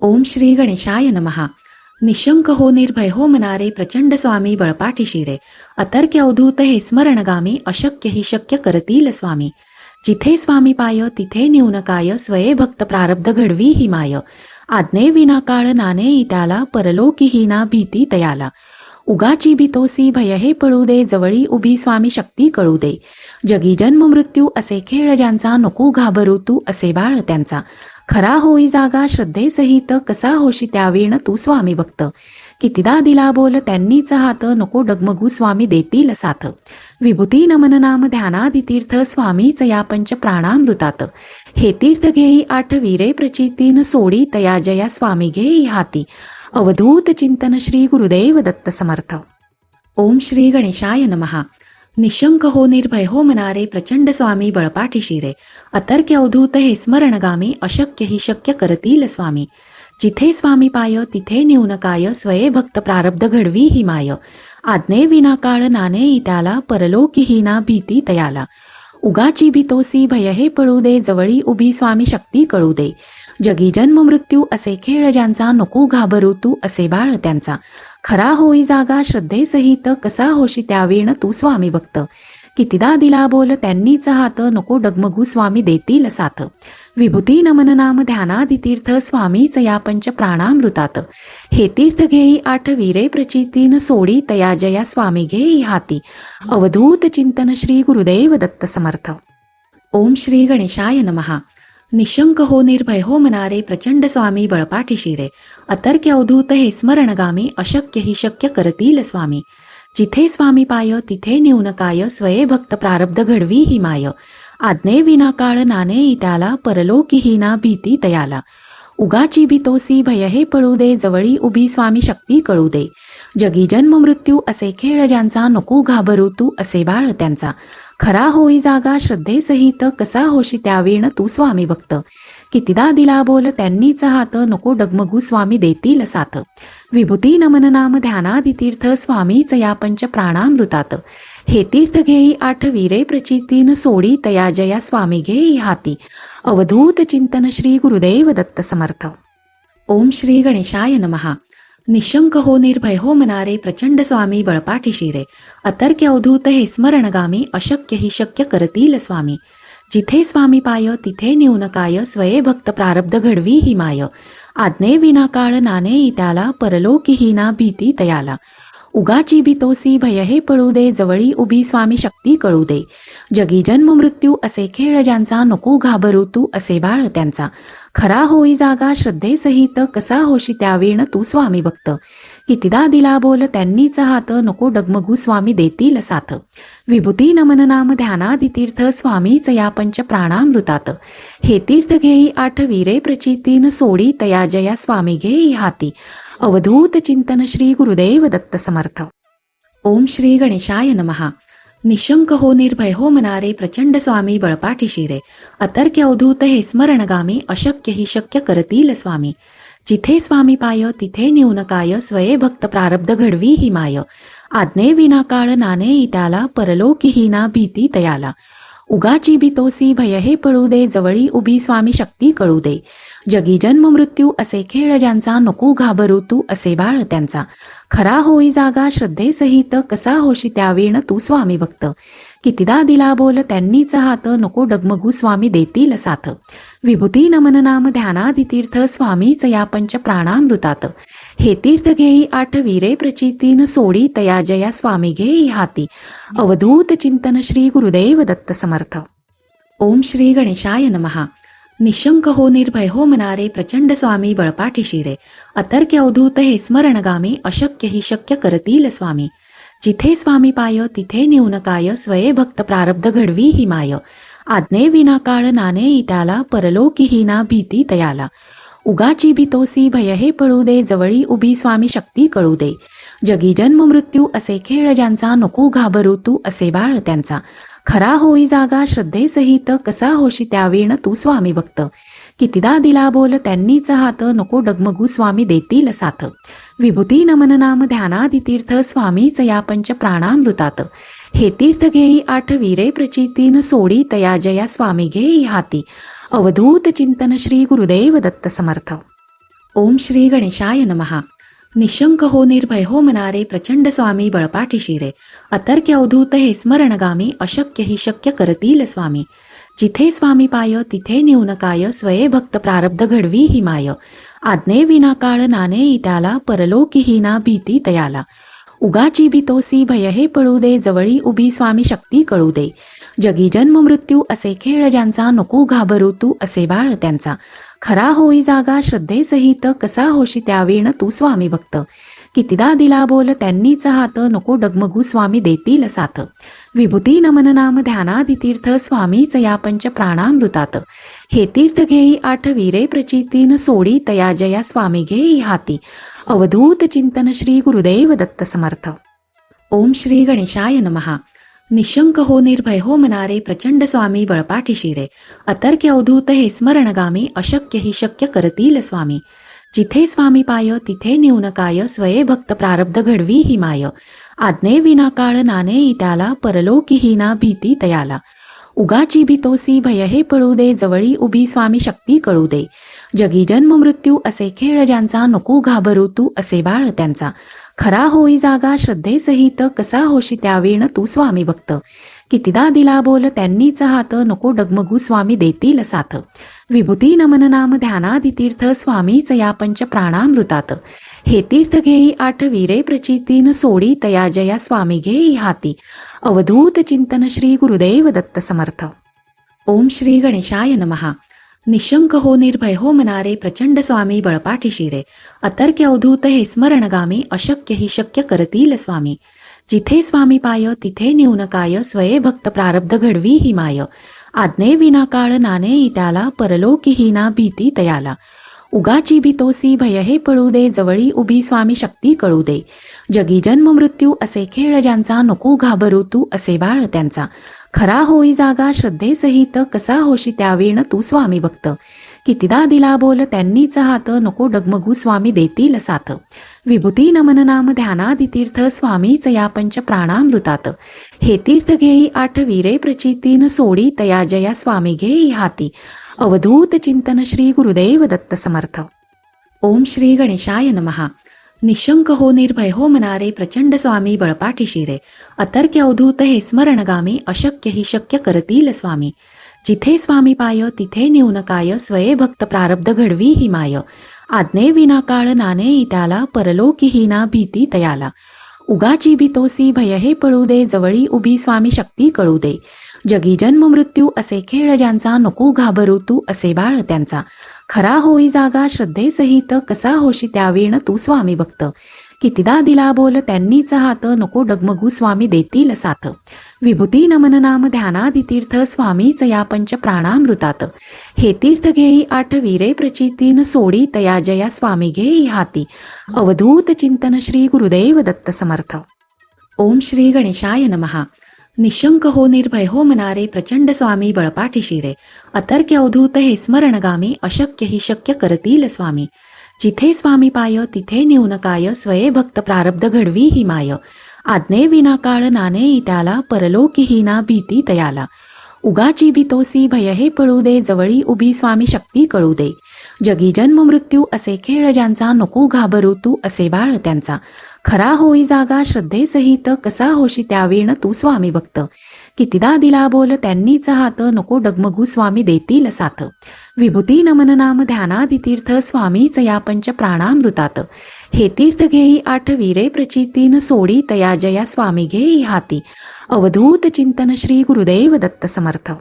ओम श्री गणेशाय नमहा निशंक हो निर्भय हो मनारे प्रचंड स्वामी बळपाठी शिरे. अतर्क्य अवधूत हे स्मरणगामी अशक्य ही शक्य करतील स्वामी. जिथे स्वामी पाय तिथे न्यूनकाय स्वये भक्त प्रारब्ध घडवी ही माय. आज्ञे विना काळ नाने त्याला परलोकी ना भीती तयाला. उगाची भीतोसी भय हे पळू दे जवळी उभी स्वामी शक्ती कळू दे. जगी जन्म मृत्यू असे खेळ ज्यांचा नको घाबरू तू असे बाळ त्यांचा. खरा होई जागा श्रद्धेसहित कसा होशी त्यावेण तू स्वामी भक्त कितीदा दिला बोल त्यांनीच हात नको डगमगू स्वामी देतील साथ. विभूती नमन नाम ध्यानादितीर्थ स्वामीच या पंच प्राणामृतात. हे तीर्थ घेई आठ वीरे प्रचितीन सोडी तया जया स्वामी घेई हाती. अवधूत चिंतन श्री गुरुदेव दत्त समर्थ. ओम श्री गणेशाय नमहा निशंक हो निर्भय हो म्हणारे प्रचंड स्वामी बळपाठी शिरे अतर्क्य अवधूत हे स्मरणगामी अशक्य ही शक्य करतील स्वामी जिथे स्वामी पाय तिथे न्यूनकाय स्वये भक्त प्रारब्ध घडवी ही माय आज्ञे विना काळ नाने त्याला परलोकहीना भीती तयाला उगाची भीतोसी भय हे पळू दे जवळी उभी स्वामी शक्ती कळू दे जगी जन्म मृत्यू असे खेळ ज्यांचा नको घाबरू तू असे बाळ त्यांचा खरा होई जागा श्रद्धेसहित कसा होशी त्यावेण तू स्वामी भक्त. कितीदा दिला बोल त्यांनीच हात नको डगमगू स्वामी देतील साथ. विभूती नमन नाम ध्यानादितीर्थ स्वामीच या पंच प्राणामृतात. हे तीर्थ घेई आठ वीरे प्रचितीन सोडी तया जया स्वामी घेई हाती. अवधूत चिंतन श्री गुरुदेव दत्त समर्थ. ओम श्री गणेशाय नमहा निशंक हो निर्भय हो मनारे प्रचंड स्वामी बळपाठी शिरे. अतर्क्य अवधूत हे स्मरणगामी अशक्य ही शक्य करतील स्वामी. जिथे स्वामी पाय तिथे न्यूनकाय स्वये भक्त प्रारब्ध घडवी ही माय. आज्ञे विना काळ नाने त्याला परलोकी हिना भीती तयाला उगाची भीतोसी भय हे पळू दे जवळी उभी स्वामी शक्ती कळू दे. जगी जन्म मृत्यू असे खेळ ज्यांचा नको घाबरू तू असे बाळ त्यांचा. खरा होई जागा श्रद्धेसहित कसा होशी त्यावेण तू स्वामी भक्त. कितीदा दिला बोल त्यांनीच हात नको डगमगू स्वामी देतील साथ. विभूती नमन नाम ध्यानादितीर्थ स्वामीच या पंच प्राणामृतात. हे तीर्थ घेई आठ वीरे प्रचितीन सोडी तया जया स्वामी घेई हाती. अवधूत चिंतन श्री गुरुदेव दत्त समर्थ. ओम श्री गणेशाय नमहा निशंक हो निर्भय हो मनारे प्रचंड स्वामी बळपाठी शिरे अतर्क्य अवधूत हे स्मरणगामी अशक्य ही शक्य करतील स्वामी. जिथे स्वामी पाय तिथे न्यूनकाय स्वये भक्त प्रारब्ध घडवी ही माय. आज्ञे विना काळ नाने त्याला परलोकी हिना भीती तयाला. उगाची बितोसी भय हे पळू दे जवळी उभी स्वामी शक्ती कळू दे. जगी जन्म मृत्यू असे खेळ ज्यांचा नको घाबरू तू असे बाळ त्यांचा. खरा होई जागा श्रद्धेसहित कसा होशी त्यावेण तू स्वामी भक्त. कितीदा दिला बोल त्यांनीच हात नको डगमगू स्वामी देतील साथ. विभूती नमन नाम ध्यानादि तीर्थ स्वामीच या पंच प्राणामृतात. हे तीर्थ घेई आठ वीरे प्रचितीन सोडी तया जया स्वामी घेई हाती. अवधूत चिंतन श्री गुरुदेव दत्त समर्थ. ओम श्री गणेशाय नमहा निशंक हो निर्भय हो मनारे प्रचंड स्वामी बळपाठी शिरे. अतर्क्य अवधूत हे स्मरणगामी अशक्य ही शक्य करतील स्वामी. जिथे स्वामी पाय तिथे न्यूनकाय स्वये भक्त प्रारब्ध घडवी ही माय. आज्ञे विना काळ नाने इताला परलोकहीना भीती तयाला. उगाची बितोसी भय हे पळू दे जवळी उभी स्वामी शक्ती कळू दे. जगी जन्म मृत्यू असे खेळ ज्यांचा नको घाबरू तू असे बाळ त्यांचा. खरा होई जागा श्रद्धेसहित कसा होशी त्यावेण तू स्वामी भक्त. कितीदा दिला बोल त्यांनीच हात नको डगमगू स्वामी देतील साथ. विभूती नमन नाम ध्यानादि तीर्थ स्वामीच या पंच प्राणामृतात हे तीर्थ घेई आठवी रे प्रचितीन सोडी तया जया स्वामी घेई हाती. अवधूत चिंतन श्री गुरुदेव दत्त समर्थ. ओम श्री गणेशाय नमहा निशंक हो निर्भय हो मनारे प्रचंड स्वामी बळपाठी शिरे. अतर्क्य अवधूत हे स्मरणगामी अशक्य ही शक्य करतील स्वामी. जिथे स्वामी पाय तिथे न्यूनकाय स्वये भक्त प्रारब्ध घडवी ही माय. आज्ञे विना काळ नाने त्याला परलोकी हिना भीती तयाला. उगाची भीतोसी भय हे पळू दे जवळी उभी स्वामी शक्ती कळू दे. जगी जन्म मृत्यू असे खेळ ज्यांचा नको घाबरू तू असे बाळ त्यांचा. खरा होई जागा श्रद्धेसहित कसा होशी त्यावेण तू स्वामी भक्त कितीदा दिला बोल त्यांनीच हात नको डगमगू स्वामी देतील साथ. विभूती नमन नाम ध्यानादि तीर्थ स्वामीच या पंच प्राणामृतात. हे तीर्थ घेई आठ वीरे प्रचितीन सोडी तया जया स्वामी घेई हाती. अवधूत चिंतन श्री गुरुदेव दत्त समर्थ. ओम श्री गणेशाय नमहा निशंक हो निर्भय हो मनारे प्रचंड स्वामी बळपाठी शिरे. अतर्क्य अवधूत हे स्मरणगामी अशक्य ही शक्य करतील स्वामी. जिथे स्वामी पाय तिथे न्यून काय स्वये भक्त प्रारब्ध घडवी ही माय. आज्ञे विना काळ नाने त्याला परलोकी हिना भीती तयाला. उगाची भीतोसी भय हे पळू दे जवळी उभी स्वामी शक्ती कळू दे. जगी जन्म मृत्यू असे खेळ ज्यांचा नको घाबरू तू असे बाळ त्यांचा. खरा होई जागा श्रद्धेसहित कसा होशी त्यावीण तू स्वामी भक्त. कितीदा दिला बोल त्यांनीच हात नको डगमगू स्वामी देतील साथ. विभूती नमन नाम ध्यानादि तीर्थ स्वामीच या पंच प्राणामृतात. हे तीर्थ घेई आठ वीरे प्रचितीन सोडी तया जया स्वामी घेई हाती. अवधूत चिंतन श्री गुरुदेव दत्त समर्थ. ओम श्री गणेशाय नमहा निशंक हो निर्भय हो मनारे प्रचंड स्वामी बळपाठी शिरे अतर्क्य अवधूत हे स्मरणगामी अशक्य ही शक्य करतील स्वामी जिथे स्वामी पाय तिथे न्यून काय स्वये भक्त प्रारब्ध घडवी ही माय आज्ञे विना काळ नाने त्याला परलोकी ना भीती तयाला उगाची भीतोसी भय हे पळू दे जवळी उभी स्वामी शक्ती कळू दे. जगी जन्म मृत्यू असे खेळ ज्यांचा नको घाबरू तू असे बाळ त्यांचा. खरा होई जागा श्रद्धेसहित कसा होशी त्यावेण तू स्वामी भक्त. कितीदा दिला बोल त्यांनीच हात नको डगमगू स्वामी देतील साथ. विभूती नमन नाम ध्यानादि तीर्थ स्वामीच या पंच प्राणामृतात. हे तीर्थ घेई आठ वीरे प्रचितीन सोडी तया जया स्वामी घेई हाती. अवधूत चिंतन श्री गुरुदैव दत्त समर्थ. ओम श्री गणेशाय नमहा निशंक हो निर्भय हो मनारे प्रचंड स्वामी बळपाठी शिरे. अतर्क्य अवधूत हे स्मरणगामी अशक्य ही शक्य करतील स्वामी. जिथे स्वामी पाय तिथे न्यूनकाय स्वये भक्त प्रारब्ध घडवी ही माय. आज्ञे विना काळ नाने त्याला परलोकी भीती तयाला. उगाची भीतोसी भय हे पळू दे जवळी उभी स्वामी शक्ती कळू दे. जगी जन्म मृत्यू असे खेळ ज्यांचा नको घाबरू तू असे बाळ त्यांचा. खरा होई जागा श्रद्धेसहित कसा होशी त्यावीण तू स्वामी भक्त. कितीदा दिला बोल त्यांनीच हात नको डगमगू स्वामी देतील साथ. विभूती नमन नाम ध्यानादि तीर्थ स्वामीच या पंच प्राणामृतात. हे तीर्थ घेई आठ वीरे प्रचितीन सोडी तया जया स्वामी घेई हाती. अवधूत चिंतन श्री गुरुदेव दत्त समर्थ. ओम श्री गणेशाय नमहा निशंक हो निर्भय हो मनारे प्रचंड स्वामी बळपाठी शिरे. अतर्क्य अवधूत हे स्मरणगामी अशक्य ही शक्य करतील स्वामी. जिथे स्वामी पाय तिथे न्यून काय स्वये भक्त प्रारब्ध घडवी ही माय. आज्ञे विना काळ नाने इत्याला परलोकी भीती तयाला. उगाची भीतोसी भय हे पळू दे जवळी उभी स्वामी शक्ती कळू दे. जगी जन्म मृत्यू असे खेळ ज्यांचा नको घाबरू तू असे बाळ त्यांचा. खरा होई जागा श्रद्धेसहित कसा होशी त्यावीण तू स्वामी भक्त. कितीदा दिला बोल त्यांनीच हात नको डगमगू स्वामी देतील साथ. विभूती नमन नाम ध्यानादि तीर्थ स्वामीच या पंच प्राणामृतात. हे तीर्थ घेई आठ वीरे प्रचितीन सोडी तया जया स्वामी घेई हाती. अवधूत चिंतन श्री गुरुदेव दत्त समर्थ. ओम श्री गणेशाय नमहा निशंक हो निर्भय हो मनारे प्रचंड स्वामी बळपाठी शिरे अतर्क्य अवधूत हे स्मरणगामी अशक्य ही शक्य करतील स्वामी जिथे स्वामी पाय तिथे न्यून काय स्वये भक्त प्रारब्ध घडवी ही माय आज्ञे विना काळ नाने त्याला परलोकी हिना भीती तयाला उगाची भीतोसी भय हे पळू दे जवळी उभी स्वामी शक्ती कळू दे जगी जन्म मृत्यू असे खेळ ज्यांचा नको घाबरू तू असे बाळ त्यांचा. खरा होई जागा श्रद्धेसहित कसा होशी त्यावेण तू स्वामी भक्त. कितीदा दिला बोल त्यांनीच हात नको डगमगू स्वामी देतील साथ. विभूती नमन नाम ध्यानादितीर्थ स्वामीच या पंच प्राणामृतात. हे तीर्थ घेई आठ वीरे प्रचितीन सोडी तया जया स्वामी घेई हाती. अवधूत चिंतन श्री गुरुदेव दत्त समर्थ.